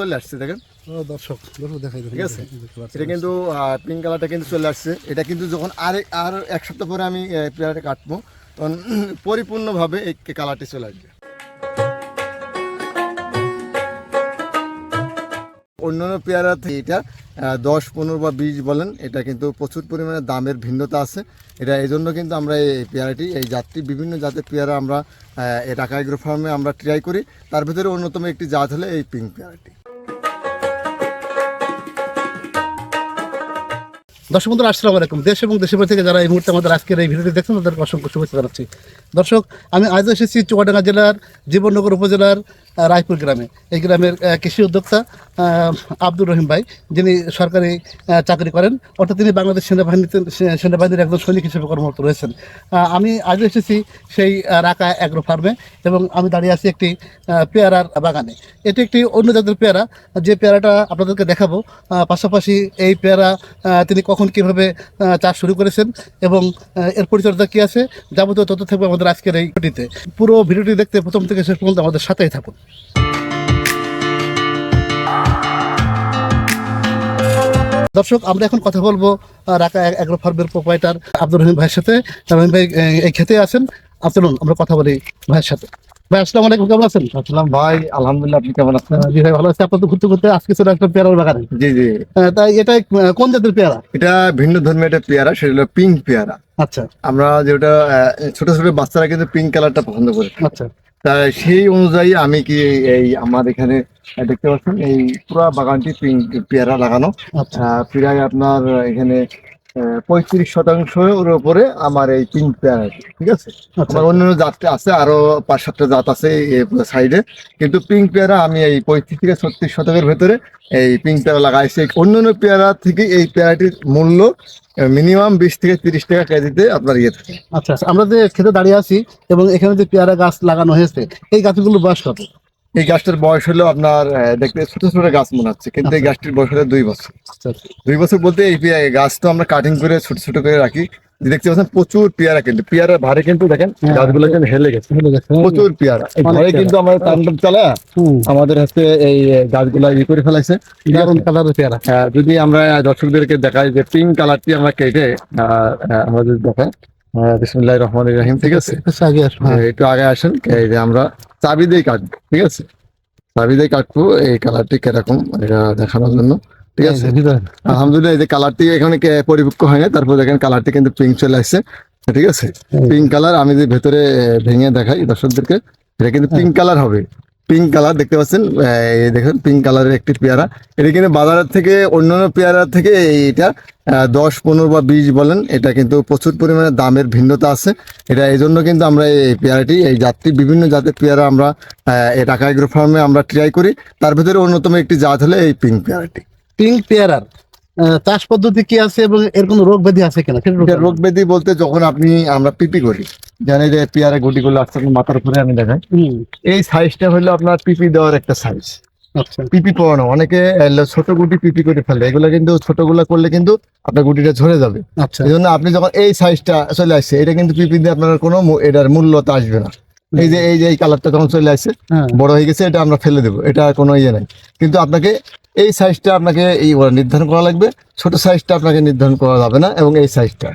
চলে আসছে দেখেন। দর্শক দর্শক দেখাই ঠিক আছে? এটা কিন্তু পিঙ্ক কালারটা কিন্তু চলে আসছে। এটা কিন্তু যখন আর আর এক সপ্তাহ পরে আমি পেয়ারাটা কাটবো তখন পরিপূর্ণভাবে এই কালারটি চলে আসবে। অন্যান্য পেয়ারা থেকে এটা দশ পনেরো বা বিশ বলেন এটা কিন্তু প্রচুর পরিমাণে দামের ভিন্নতা আছে। এটা এই জন্য কিন্তু আমরা এই পেয়ারাটি এই জাতটি বিভিন্ন জাতের পেয়ারা আমরা ঢাকা এগ্রো ফার্মে আমরা ট্রাই করি। তার ভিতরে অন্যতম একটি জাত হলে এই পিঙ্ক পেয়ারাটি। দর্শক বন্ধুরা, আসসালামু আলাইকুম। দেশ এবং দেশের থেকে যারা এই মুহূর্তে আমাদের আজকের এই ভিডিওটি দেখছেন, তাদেরকে অসংখ্য শুভেচ্ছা জানাচ্ছি। দর্শক, আমি আজ এসেছি চুয়াডাঙ্গা জেলার, জীবননগর উপজেলার রায়পুর গ্রামে। এই গ্রামের কৃষি উদ্যোক্তা আব্দুর রহিম ভাই, যিনি সরকারি চাকরি করেন, অর্থাৎ তিনি বাংলাদেশ সেনাবাহিনীতে সেনাবাহিনীর একজন সৈনিক হিসেবে কর্মরত রয়েছেন। আমি আজ এসেছি সেই রাকা অ্যাগ্রো ফার্মে এবং আমি দাঁড়িয়ে আছি একটি পেয়ারার বাগানে। এটি একটি অন্য জাতের পেয়ারা। যে পেয়ারাটা আপনাদেরকে দেখাবো পাশাপাশি এই পেয়ারা তিনি কখন কীভাবে চাষ শুরু করেছেন এবং এর পরিচর্যা কী আছে, যাবতীয় তথ্য থাকবে আমাদের আজকের এই ভিডিওতে পুরো ভিডিওটি দেখতে প্রথম থেকে শেষ পর্যন্ত আমাদের সাথেই থাকুন। দর্শক আমরা এখন কথা বলব রাকা অ্যাগ্রো ফার্মের প্রোপাইটার আব্দুর রহিম ভাইয়ের সাথে। রহিম ভাই এই খেতে আছেন। চলুন আমরা কথা বলি ভাইয়ের সাথে। ভাই আসসালামু আলাইকুম কেমন আছেন? আসসালাম ভাই আলহামদুলিল্লাহ আপনি কেমন আছেন? জি ভাই ভালো আছে। আপনার তো ঘুরতে ঘুরতে আজকে ছিল একটা পেয়ারার বাগানে। জি জি। তাই এটা কোন জাতের পেয়ারা? এটা ভিন্ন ধর্মী একটা পেয়ারা সেটা হলো পিঙ্ক পেয়ারা। আচ্ছা। আমরা যেটা ছোট ছোট বাচ্চারা কিন্তু পিঙ্ক কালারটা পছন্দ করে। আচ্ছা। তা সেই অনুযায়ী আমি কি এই আমার এখানে দেখতে পাচ্ছেন এই পুরো বাগানটি পেয়ারা লাগানো। আচ্ছা। পেয়ারা প্রায় আপনার এখানে পঁয়ত্রিশ শতাংশের উপরে আমার এই পিঙ্ক পেয়ারা আছে, ঠিক আছে? আচ্ছা। আমার অন্যান্য জাতটা আছে আরও পাঁচ সাতটা জাত আছে সাইডে কিন্তু পিঙ্ক পেয়ারা আমি এই পঁয়ত্রিশ থেকে ছত্রিশ শতকের ভেতরে এই পিঙ্ক পেয়ারা লাগাইছি। অন্যান্য পেয়ারা থেকে এই পেয়ারাটির মূল্য মিনিমাম বিশ থেকে তিরিশ টাকা কেজিতে আপনার ইয়ে থাকে। আচ্ছা আমরা যে খেতে দাঁড়িয়ে আছি এবং এখানে যে পেয়ারা গাছ লাগানো হয়েছে এই গাছগুলোর বয়স কত? এই গাছটার বয়স হলো আপনার দেখতে ছোট ছোট গাছ মনে হচ্ছে কিন্তু এই গাছটির বয়স হলো দুই বছর। আচ্ছা। দুই বছর বলতে এই গাছ তো আমরা কাটিং করে ছোট ছোট করে রাখি। দেখতে পাচ্ছেন প্রচুর পেয়ারা কিন্তু পেয়ারার ভারে কিন্তু দেখেন হ্যাঁ। গাছগুলো কিন্তু হেলে গেছে। প্রচুর পেয়ারা। এই ঘরে কিন্তু আমাদের তাণ্ডব চালা আমাদের হচ্ছে এই গাছগুলা ই করে ফেলাইছে। দারুণ কালারের পেয়ারা। যদি আমরা দর্শকদেরকে দেখাই যে পিঙ্ক কালারটি আমরা কেটে আমরা যদি দেখাই বিসমুল্লাহ রহমান রহিম ঠিক আছে? হ্যাঁ হ্যাঁ, একটু আগে আসেন এই যে আমরা চাবি দিয়ে কাটবো ঠিক আছে? চাবি দিয়ে কাটবো এই কালারটি কীরকম এটা দেখানোর জন্য ঠিক আছে। আলহামদুলিল্লাহ এই যে কালারটি এখানে পরিপক্ক হয় না তারপর দেখেন কালারটি কিন্তু পিঙ্ক চলে আসছে ঠিক আছে? পিঙ্ক কালার আমি যে ভেতরে ভেঙে দেখাই দর্শকদেরকে এটা কিন্তু পিঙ্ক কালার হবে। পিঙ্ক কালার দেখতে পাচ্ছেন দেখেন পিঙ্ক কালারের একটি পেয়ারা। এটা কিন্তু বাজারের থেকে অন্যান্য পেয়ারা থেকে এইটা দশ পনেরো বা বিশ বলেন এটা কিন্তু প্রচুর পরিমাণে দামের ভিন্নতা আছে। এটা এই জন্য কিন্তু আমরা এই পেয়ারাটি এই জাতটি বিভিন্ন জাতের পেয়ারা আমরা ঢাকা এগ্রো ফার্মে আমরা ট্রাই করি। তার ভিতরে অন্যতম একটি জাত হলো এই পিঙ্ক পেয়ারাটি। পিঙ্ক পেয়ারার চাষ পদ্ধতি কি আছে এবং এর কোনো রোগ ব্যাধি আছে কিনা? রোগ ব্যাধি বলতে যখন আপনি আমরা পিপি করি জানি যে পেয়ারা গুটিগুলো আসছে আপনার মাথার উপরে আমি দেখাই এই সাইজটা হলো আপনার পিপি দেওয়ার একটা সাইজ আচ্ছা। পিপি পড়ানো অনেকে ছোট গুটি পিপি করে ফেলে। এগুলো কিন্তু ছোটগুলো করলে কিন্তু আপনার গুটিটা ঝরে যাবে। আচ্ছা। এই জন্য আপনি যখন এই সাইজটা চলে আসছে এটা কিন্তু পিপি দিয়ে আপনার কোনো এটার মূল্যতা আসবে না। এই যে এই যে এই কালারটা যখন চলে আসছে হ্যাঁ। বড় হয়ে গেছে এটা আমরা ফেলে দেবো। এটা কোনো ইয়ে নাই। কিন্তু আপনাকে এই সাইজটা আপনাকে এই নির্ধারণ করা লাগবে। ছোট সাইজটা আপনাকে নির্ধারণ করা যাবে না এবং এই সাইজটা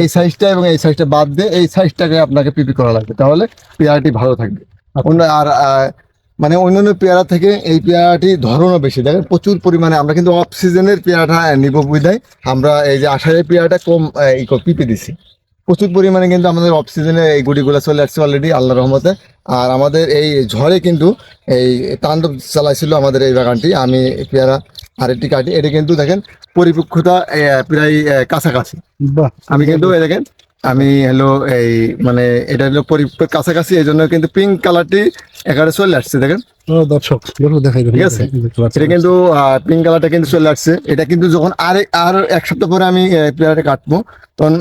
এই সাইজটা এবং এই সাইজটা বাদ দিয়ে এই সাইজটাকে আপনাকে পিপি করা লাগবে। তাহলে পেয়ারাটি ভালো থাকবে। অন্য আর মানে অন্যান্য পেয়ারা থেকে এই পেয়ারাটি ধরনও বেশি। দেখেন প্রচুর পরিমাণে আমরা কিন্তু অফ সিজনের পেয়ারাটা নিব বুঝাই আমরা এই যে আষাঢ়ের পেয়ারাটা কম আহ, ই করে পিপি দিছি। প্রচুর পরিমাণে কিন্তু আমাদের অফ সিজনে এই গুটিগুলো চলে আসছে অলরেডি আল্লাহ রহমতে। আর আমাদের এই ঝড়ে কিন্তু এই তাণ্ডব চালাইছিল আমাদের এই বাগানটি। আমি পেয়ারা আরেকটি কাটি এটা কিন্তু দেখেন পরিপক্কতা আহ, প্রায় কাছাকাছি। আমি কিন্তু দেখেন আমি হলো এই মানে এটা হলো পরিপক্ক কাছাকাছি এই জন্য কিন্তু পিঙ্ক কালারটি একেবারে চলে আসছে দেখেন। দর্শক দেখাই ঠিক আছে। এটা কিন্তু পিঙ্ক কালারটা কিন্তু চলে আসছে। এটা কিন্তু যখন আর আর এক সপ্তাহ পরে আমি পেয়ারটা কাটবো তখন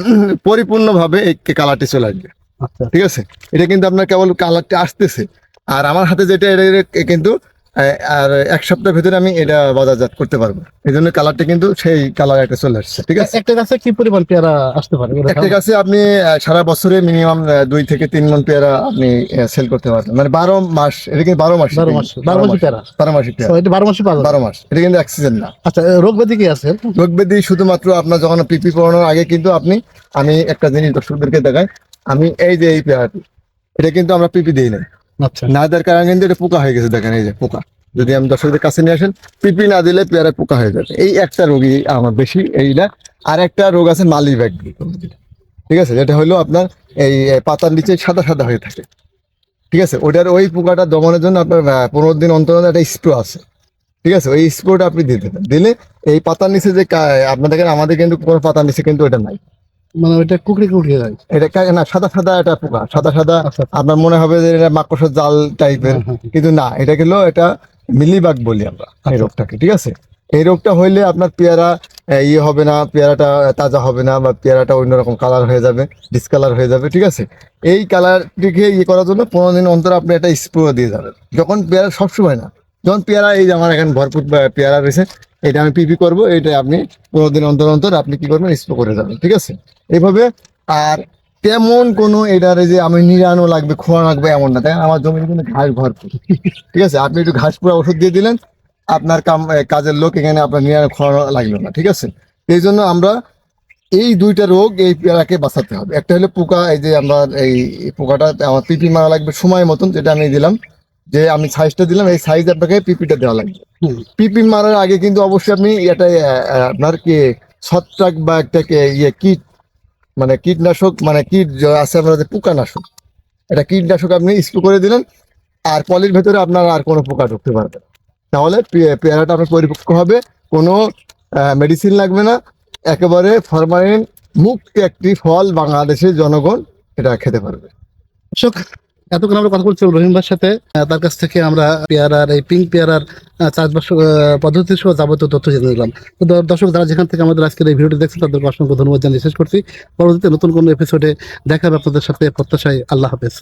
পরিপূর্ণভাবে এই কালারটি চলে আসবে। আচ্ছা। ঠিক আছে? এটা কিন্তু আপনার কেবল কালারটি আসতেছে। আর আমার হাতে যেটা এটা এটা কিন্তু আর এক সপ্তাহের ভিতরে আমি এটা বাজারজাত করতে পারব। এই জন্য কালারটা কিন্তু সেই কালার একটা চলে আসছে ঠিক আছে? একটা গাছে কি পরিমাণ পেয়ারা আসতে পারে? একটা গাছে আপনি সারা বছরে মিনিমাম দুই থেকে তিন মন পেয়ারা আপনি সেল করতে পারবেন। মানে বারো মাস এটা কিন্তু বারো মাস বারো মাস বারো মাসি পেয়ারা। বারো মাসি পেয়ারা। এটা বারো মাসে পাওয়া বারো মাস এটা কিন্তু অক্সিজেন না। আচ্ছা রোগ ব্যাধি কি আছে? রোগ ব্যাধি শুধুমাত্র আপনার যখন পিপি পড়ানোর আগে কিন্তু আপনি আমি একটা জিনিস দর্শকদেরকে দেখাই। আমি এই যে এই পেয়ারাটি এটা কিন্তু আমরা পিপি দিই না না দেওয়ার কারণে কিন্তু এটা পোকা হয়ে গেছে, দেখেন এই যে পোকা। যদি আমি দর্শকদের কাছে নিয়ে আসেন, পিপি না দিলে পেয়ারা পোকা হয়ে যাবে। এই একটা রোগী আমার বেশি, এইটা। আর একটা রোগ আছে মালি ব্যাগ ঠিক আছে, যেটা হলো আপনার এই পাতার নিচে সাদা সাদা হয়ে থাকে। ঠিক আছে, ওটার ওই পোকাটা দমনের জন্য আপনার পনেরো দিন অন্তর একটা স্প্রে আছে। ঠিক আছে, ওই স্প্রেটা আপনি দেবেন দিলে এই পাতার নিচে যে আপনাদের আমাদের কিন্তু কোনো পাতার নিচে কিন্তু এটা নাই। মানে ওইটা কুকড়ি কুকড়ি যায় এটা না সাদা সাদা একটা পোকা সাদা সাদা আচ্ছা আপনার মনে হবে যে এটা মাকড়সার জাল টাইপের হ্যাঁ, হ্যাঁ। কিন্তু না এটা এটা মিলিবাগ বলি আমরা এই রোগটাকে ঠিক আছে? এই রোগটা হইলে আপনার পেয়ারা ইয়ে হবে না পেয়ারাটা তাজা হবে না বা পেয়ারাটা অন্যরকম কালার হয়ে যাবে ডিসকালার হয়ে যাবে ঠিক আছে? এই কালারটিকে ইয়ে করার জন্য পনেরো দিন অন্তর আপনি একটা স্প্রে দিয়ে যাবেন। যখন পেয়ারা সবসময় না যখন পেয়ারা এই যে আমার এখানে ভরপুর পেয়ারা রয়েছে এটা আমি পিপি করব এটা আপনি পনেরো দিন অন্তর অন্তর আপনি কি করবেন স্প্রে করে যাবেন, ঠিক আছে? এইভাবে আর তেমন কোনো এটার যে আমি নিরানো লাগবে, খোয়া লাগবে এমন না, তাই আমার জমিতে কিন্তু ঘাস ভরপুর, ঠিক আছে? আপনি একটু ঘাস পুরো ওষুধ দিয়ে দিলেন, আপনার কাম কাজের লোক এখানে আপনার নিরানো খোয়ানো লাগল না, ঠিক আছে? এই জন্য আমরা এই দুইটা রোগ এই পেয়ারাকে বাঁচাতে হবে। একটা হলো পোকা, এই যে আমরা এই পোকাটা, আমার পিপি মারা লাগবে সময় মতন, যেটা আমি দিলাম। যে আমি সাইজটা দিলাম এই সাইজ আপনাকে পিপিটা দেওয়া লাগবে। পিপি মারার আগে কিন্তু অবশ্যই আপনি এটা আপনার কি ছত্রাক বা একটা ইয়ে কীট মানে কীটনাশক মানে কীট আছে আপনার যে পোকানাশক। এটা কীটনাশক আপনি স্প্রে করে দিলেন আর পলির ভেতরে আপনার আর কোনো পোকা ঢুকতে পারবে না। তাহলে পেয়ারাটা আপনার পরিপক্ক হবে কোনো মেডিসিন লাগবে না। একেবারে ফরমালিন মুক্ত একটি ফল বাংলাদেশের জনগণ এটা খেতে পারবে। এতক্ষণ আমরা কথা বলছিলাম রহিম ভাইয়ের সাথে। তার কাছ থেকে আমরা পেয়ারার, এই পিঙ্ক পেয়ারার চাষবাস পদ্ধতি সহ যাবতীয় তথ্য জেনে নিলাম। দর্শক, যারা যেখান থেকে আমাদের আজকের এই ভিডিওটি দেখছেন, তাদেরকে অসংখ্য ধন্যবাদ জানিয়ে শেষ করছি। পরবর্তীতে নতুন কোনো এপিসোডে দেখা আপনাদের সাথে প্রত্যাশায়। আল্লাহ হাফেজ।